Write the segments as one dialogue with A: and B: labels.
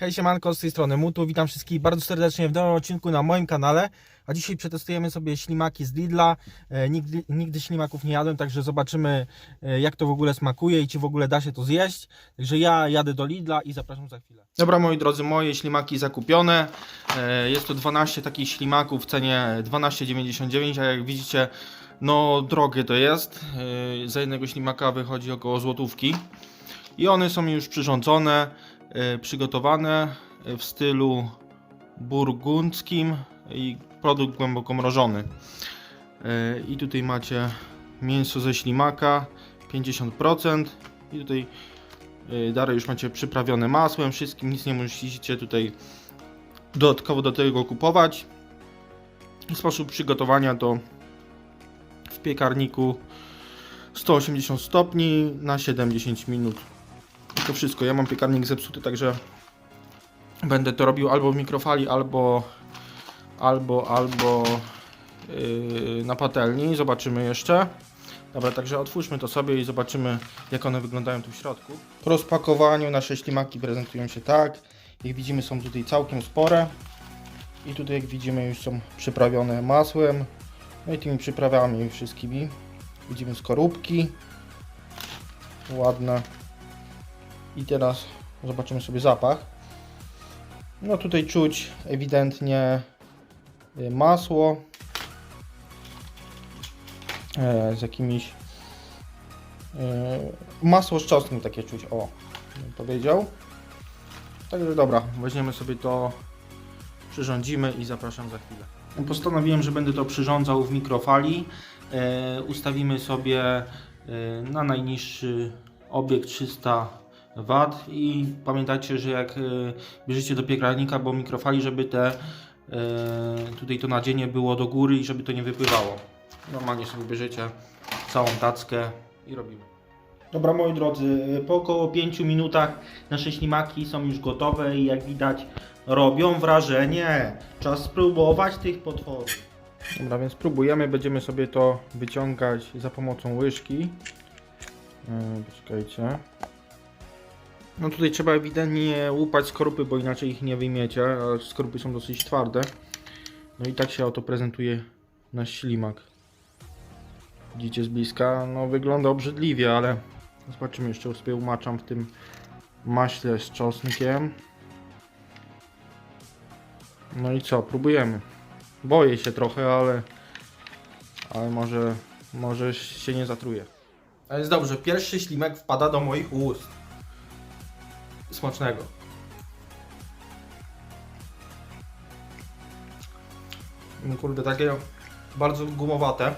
A: Hej siemanko, z tej strony Mutu, witam wszystkich bardzo serdecznie w nowym odcinku na moim kanale. A dzisiaj przetestujemy sobie ślimaki z Lidla. E, nigdy, nigdy ślimaków nie jadłem, także zobaczymy e, jak to w ogóle smakuje i czy w ogóle da się to zjeść. Także ja jadę do Lidla i zapraszam za chwilę. Dobra moi drodzy, moje ślimaki zakupione. E, Jest to 12 takich ślimaków w cenie 12,99 a jak widzicie no drogie to jest. Za jednego ślimaka wychodzi około złotówki. I one są już przyrządzone, przygotowane e, w stylu burgundzkim i produkt głęboko mrożony. E, I tutaj macie mięso ze ślimaka 50% i tutaj e, dalej już macie przyprawione masłem, wszystkim nic nie musicie tutaj dodatkowo do tego kupować. I sposób przygotowania to w piekarniku 180 stopni na 70 minut. I to wszystko. Ja mam piekarnik zepsuty, także będę to robił albo w mikrofali, albo albo, albo yy, na patelni. Zobaczymy jeszcze. Dobra, także otwórzmy to sobie i zobaczymy jak one wyglądają tu w środku. Po rozpakowaniu nasze ślimaki prezentują się tak. Jak widzimy są tutaj całkiem spore. I tutaj jak widzimy już są przyprawione masłem. No i tymi przyprawami wszystkimi. Widzimy skorupki. Ładne. I teraz zobaczymy sobie zapach. No tutaj czuć ewidentnie y, masło e, z jakimiś e, masło z czosnkiem takie czuć, o bym powiedział. Także dobra, weźmiemy sobie to, przyrządzimy i zapraszam za chwilę. Postanowiłem, że będę to przyrządzał w mikrofali. E, ustawimy sobie e, na najniższy obieg 300 W i pamiętajcie, że jak e, bierzecie do piekarnika albo mikrofali, żeby te e, tutaj to nadzienie było do góry i żeby to nie wypływało. Normalnie sobie bierzecie całą tackę i robimy. Dobra moi drodzy, po około 5 minutach nasze ślimaki są już gotowe i jak widać robią wrażenie. Czas spróbować tych potworów. Dobra, więc spróbujemy, będziemy sobie to wyciągać za pomocą łyżki. Yy, poczekajcie. No tutaj trzeba ewidentnie łupać skorupy, bo inaczej ich nie wyjmiecie, a skorupy są dosyć twarde. No i tak się oto prezentuje nasz ślimak. Widzicie z bliska, no wygląda obrzydliwie, ale zobaczymy jeszcze sobie umaczam w tym maśle z czosnkiem. No i co, próbujemy. Boję się trochę, ale ale może może się nie zatruje. A jest dobrze, pierwszy ślimek wpada do moich ust. Smacznego. No Kurde, takie bardzo gumowate.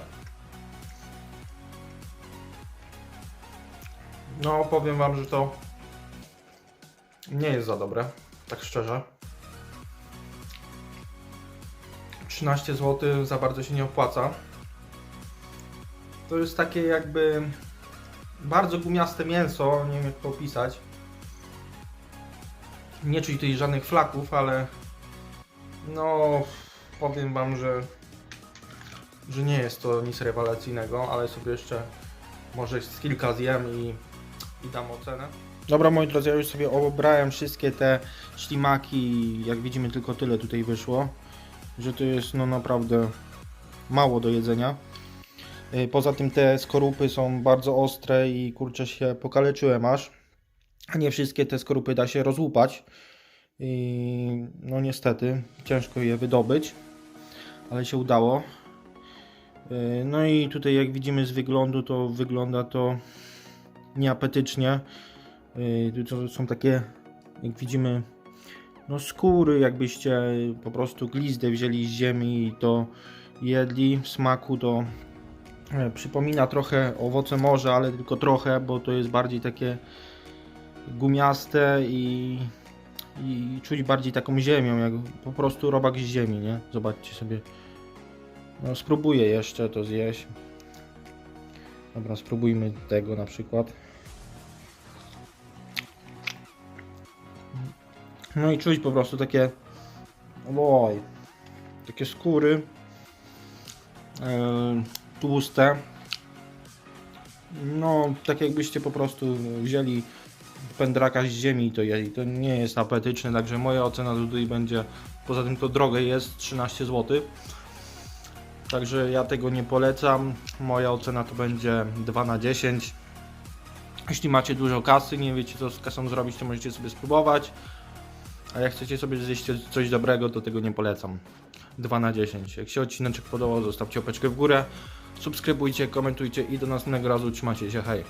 A: No, powiem wam, że to nie jest za dobre, tak szczerze. 13 zł za bardzo się nie opłaca. To jest takie jakby bardzo gumiaste mięso, nie wiem jak to opisać. Nie czuć tutaj żadnych flaków, ale no powiem wam, że że nie jest to nic rewelacyjnego, ale sobie jeszcze może z kilka zjem i, i dam ocenę. Dobra moi drodzy, ja już sobie obrałem wszystkie te ślimaki, jak widzimy tylko tyle tutaj wyszło, że to jest no naprawdę mało do jedzenia. Y, Poza tym te skorupy są bardzo ostre i kurczę się pokaleczyłem aż. A nie wszystkie te skorupy da się rozłupać. I no niestety ciężko je wydobyć, ale się udało. Y, No i tutaj jak widzimy z wyglądu to wygląda to nieapetycznie. Y, są takie jak widzimy no skóry jakbyście po prostu glizdę wzięli z ziemi i to jedli w smaku to e, przypomina trochę owoce morza, ale tylko trochę, bo to jest bardziej takie gumiaste i, i czuć bardziej taką ziemią, jak po prostu robak z ziemi, nie? Zobaczcie sobie. No spróbuję jeszcze to zjeść. Dobra, spróbujmy tego na przykład. No i czuć po prostu takie oj, takie skóry e, tłuste. No, tak jakbyście po prostu wzięli pędraka z ziemi to, je, to nie jest apetyczne, także moja ocena tutaj będzie, poza tym to drogie jest 13 zł. Także ja tego nie polecam. Moja ocena to będzie 2 na 10. Jeśli macie dużo kasy, nie wiecie co z kasą zrobić, to możecie sobie spróbować. A jak chcecie sobie zjeść coś dobrego, to tego nie polecam. 2 na 10. Jak się odcineczek podobał, zostawcie łapeczkę w górę. Subskrybujcie, komentujcie i do następnego razu trzymajcie się, hej.